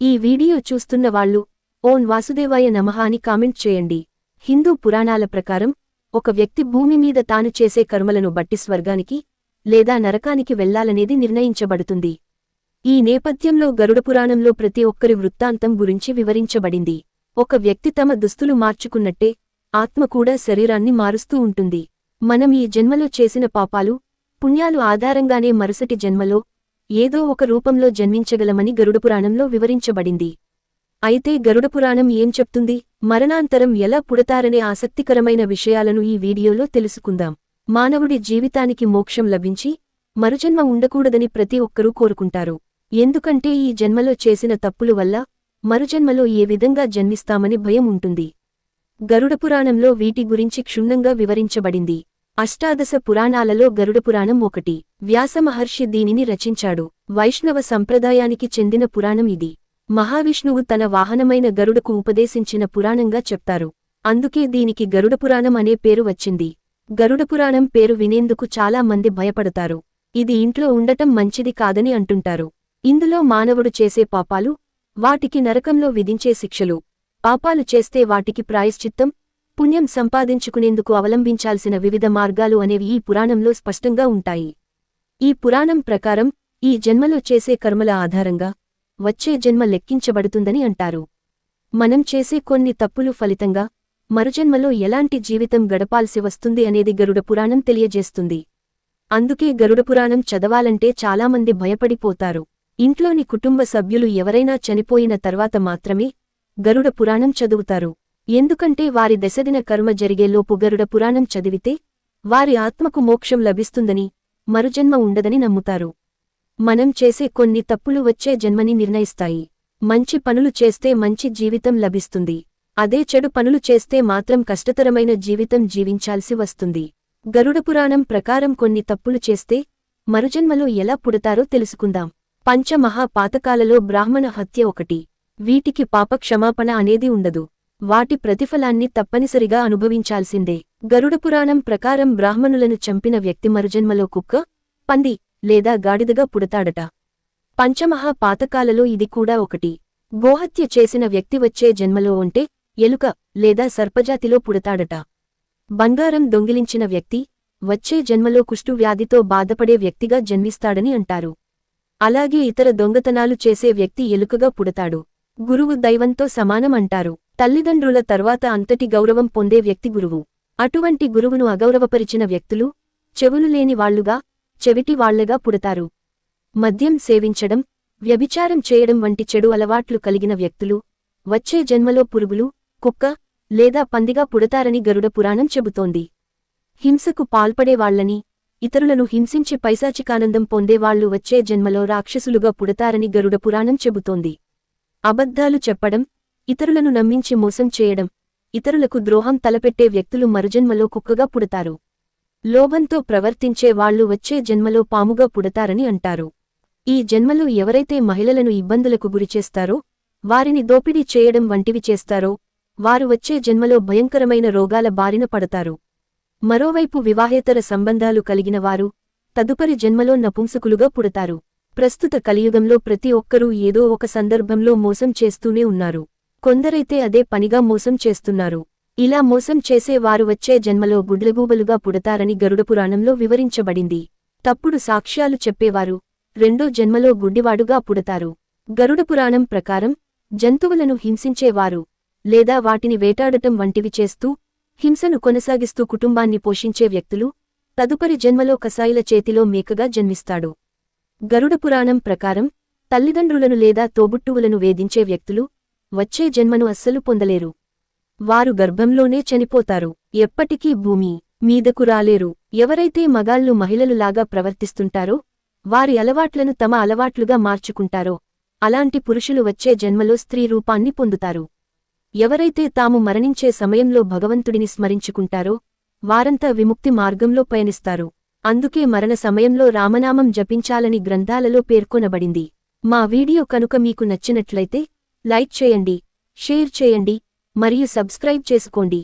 ఈ వీడియో చూస్తున్న వాళ్ళు ఓన్ వాసుదేవాయ నమః అని కామెంట్ చేయండి. హిందూ పురాణాల ప్రకారం ఒక వ్యక్తి భూమి మీద తాను చేసే కర్మలను బట్టి స్వర్గానికి లేదా నరకానికి వెళ్ళాలనేది నిర్ణయించబడుతుంది. ఈ నేపథ్యంలో గరుడపురాణంలో ప్రతి ఒక్కరి వృత్తాంతం గురించి వివరించబడింది. ఒక వ్యక్తి తమ దుస్తులు మార్చుకున్నట్టే ఆత్మ కూడా శరీరాన్ని మారుస్తూ ఉంటుంది. మనం ఈ జన్మలో చేసిన పాపాలు పుణ్యాలు ఆధారంగానే మరుసటి జన్మలో ఏదో ఒక రూపంలో జన్మించగలమని గరుడపురాణంలో వివరించబడింది. అయితే గరుడపురాణం ఏం చెప్తుంది? మరణాంతరం ఎలా పుడతారనే ఆసక్తికరమైన విషయాలను ఈ వీడియోలో తెలుసుకుందాం. మానవుడి జీవితానికి మోక్షం లభించి మరుజన్మ ఉండకూడదని ప్రతి ఒక్కరూ కోరుకుంటారు. ఎందుకంటే ఈ జన్మలో చేసిన తప్పులు వల్ల మరుజన్మలో ఏ విధంగా జన్మిస్తామని భయం ఉంటుంది. గరుడపురాణంలో వీటి గురించి క్షుణ్ణంగా వివరించబడింది. అష్టాదశ పురాణాలలో గరుడపురాణం ఒకటి. వ్యాసమహర్షి దీనిని రచించాడు. వైష్ణవ సంప్రదాయానికి చెందిన పురాణం ఇది. మహావిష్ణువు తన వాహనమైన గరుడకు ఉపదేశించిన పురాణంగా చెప్తారు. అందుకే దీనికి గరుడపురాణం అనే పేరు వచ్చింది. గరుడపురాణం పేరు వినేందుకు చాలా మంది భయపడతారు. ఇది ఇంట్లో ఉండటం మంచిది కాదని అంటుంటారు. ఇందులో మానవుడు చేసే పాపాలు వాటికి నరకంలో విధించే శిక్షలు పాపాలు చేస్తే వాటికి ప్రాయశ్చిత్తం పుణ్యం సంపాదించుకునేందుకు అవలంబించాల్సిన వివిధ మార్గాలు అనేవి ఈ పురాణంలో స్పష్టంగా ఉంటాయి. ఈ పురాణం ప్రకారం ఈ జన్మలో చేసే కర్మల ఆధారంగా వచ్చే జన్మ లెక్కించబడుతుందని అంటారు. మనం చేసే కొన్ని తప్పులు ఫలితంగా మరుజన్మలో ఎలాంటి జీవితం గడపాల్సి వస్తుంది అనేది గరుడ పురాణం తెలియజేస్తుంది. అందుకే గరుడ పురాణం చదవాలంటే చాలామంది భయపడిపోతారు. ఇంట్లోని కుటుంబ సభ్యులు ఎవరైనా చనిపోయిన తర్వాత మాత్రమే గరుడ పురాణం చదువుతారు. ఎందుకంటే వారి దశదిన కర్మ జరిగేలోపు గరుడ పురాణం చదివితే వారి ఆత్మకు మోక్షం లభిస్తుందని మరుజన్మ ఉండదని నమ్ముతారు. మనం చేసే కొన్ని తప్పులు వచ్చే జన్మని నిర్ణయిస్తాయి. మంచి పనులు చేస్తే మంచి జీవితం లభిస్తుంది. అదే చెడు పనులు చేస్తే మాత్రం కష్టతరమైన జీవితం జీవించాల్సి వస్తుంది. గరుడపురాణం ప్రకారం కొన్ని తప్పులు చేస్తే మరుజన్మలో ఎలా పుడతారో తెలుసుకుందాం. పంచమహా పాతకాలలో బ్రాహ్మణ హత్య ఒకటి. వీటికి పాప క్షమాపణ అనేది ఉండదు. వాటి ప్రతిఫలాన్ని తప్పనిసరిగా అనుభవించాల్సిందే. గరుడపురాణం ప్రకారం బ్రాహ్మణులను చంపిన వ్యక్తి మరుజన్మలో కుక్క పంది లేదా గాడిదగా పుడతాడట. పంచమహా పాతకాలలో ఇది కూడా ఒకటి. గోహత్య చేసిన వ్యక్తి వచ్చే జన్మలో ఉంటే ఎలుక లేదా సర్పజాతిలో పుడతాడట. బంగారం దొంగిలించిన వ్యక్తి వచ్చే జన్మలో కుష్టు వ్యాధితో బాధపడే వ్యక్తిగా జన్మిస్తాడని అంటారు. అలాగే ఇతర దొంగతనాలు చేసే వ్యక్తి ఎలుకగా పుడతాడు. గురువు దైవంతో సమానం అంటారు. తల్లిదండ్రుల తర్వాత అంతటి గౌరవం పొందే వ్యక్తి గురువు. అటువంటి గురువును అగౌరవపరిచిన వ్యక్తులు చెవులు లేని వాళ్ళుగా చెవిటి వాళ్ళగా పుడతారు. మద్యం సేవించడం వ్యభిచారం చేయడం వంటి చెడు అలవాట్లు కలిగిన వ్యక్తులు వచ్చే జన్మలో పురుగులు కుక్క లేదా పందిగా పుడతారని గరుడ పురాణం చెబుతోంది. హింసకు పాల్పడేవాళ్ళని ఇతరులను హింసించి పైశాచికానందం పొందేవాళ్ళు వచ్చే జన్మలో రాక్షసులుగా పుడతారని గరుడ పురాణం చెబుతోంది. అబద్ధాలు చెప్పడం ఇతరులను నమ్మించి మోసం చేయడం ఇతరులకు ద్రోహం తలపెట్టే వ్యక్తులు మరుజన్మలో కుక్కగా పుడతారు. లోభంతో ప్రవర్తించే వాళ్ళు వచ్చే జన్మలో పాముగా పుడతారని అంటారు. ఈ జన్మలో ఎవరైతే మహిళలను ఇబ్బందులకు గురిచేస్తారో వారిని దోపిడీ చేయడం వంటివి చేస్తారో వారు వచ్చే జన్మలో భయంకరమైన రోగాల బారిన పడతారు. మరోవైపు వివాహేతర సంబంధాలు కలిగిన వారు తదుపరి జన్మలో నపుంసకులుగా పుడతారు. ప్రస్తుత కలియుగంలో ప్రతి ఒక్కరూ ఏదో ఒక సందర్భంలో మోసం చేస్తూనే ఉన్నారు. కొందరైతే అదే పనిగా మోసం చేస్తున్నారు. ఇలా మోసం చేసే వారు వచ్చే జన్మలో గుడ్లగూబలుగా పుడతారని గరుడపురాణంలో వివరించబడింది. తప్పుడు సాక్ష్యాలు చెప్పేవారు. రెండో జన్మలో గుడ్డివాడుగా పుడతారు. గరుడపురాణం ప్రకారం జంతువులను హింసించేవారు లేదా వాటిని వేటాడటం వంటివి చేస్తూ హింసను కొనసాగిస్తూ కుటుంబాన్ని పోషించే వ్యక్తులు తదుపరి జన్మలో కసాయిల చేతిలో మేకగా జన్మిస్తాడు. గరుడపురాణం ప్రకారం తల్లిదండ్రులను లేదా తోబుట్టువులను వేధించే వ్యక్తులు వచ్చే జన్మను అస్సలు పొందలేరు. వారు గర్భంలోనే చనిపోతారు. ఎప్పటికీ భూమి మీదకు రాలేరు. ఎవరైతే మగాళ్ళు మహిళలులాగా ప్రవర్తిస్తుంటారో వారి అలవాట్లను తమ అలవాట్లుగా మార్చుకుంటారో అలాంటి పురుషులు వచ్చే జన్మలో స్త్రీ రూపాన్ని పొందుతారు. ఎవరైతే తాము మరణించే సమయంలో భగవంతుడిని స్మరించుకుంటారో వారంతా విముక్తి మార్గంలో పయనిస్తారు. అందుకే మరణ సమయంలో రామనామం జపించాలని గ్రంథాలలో పేర్కొనబడింది. మా వీడియో కనుక మీకు నచ్చినట్లయితే లైక్ చేయండి షేర్ చేయండి మరియు సబ్స్క్రైబ్ చేసుకోండి.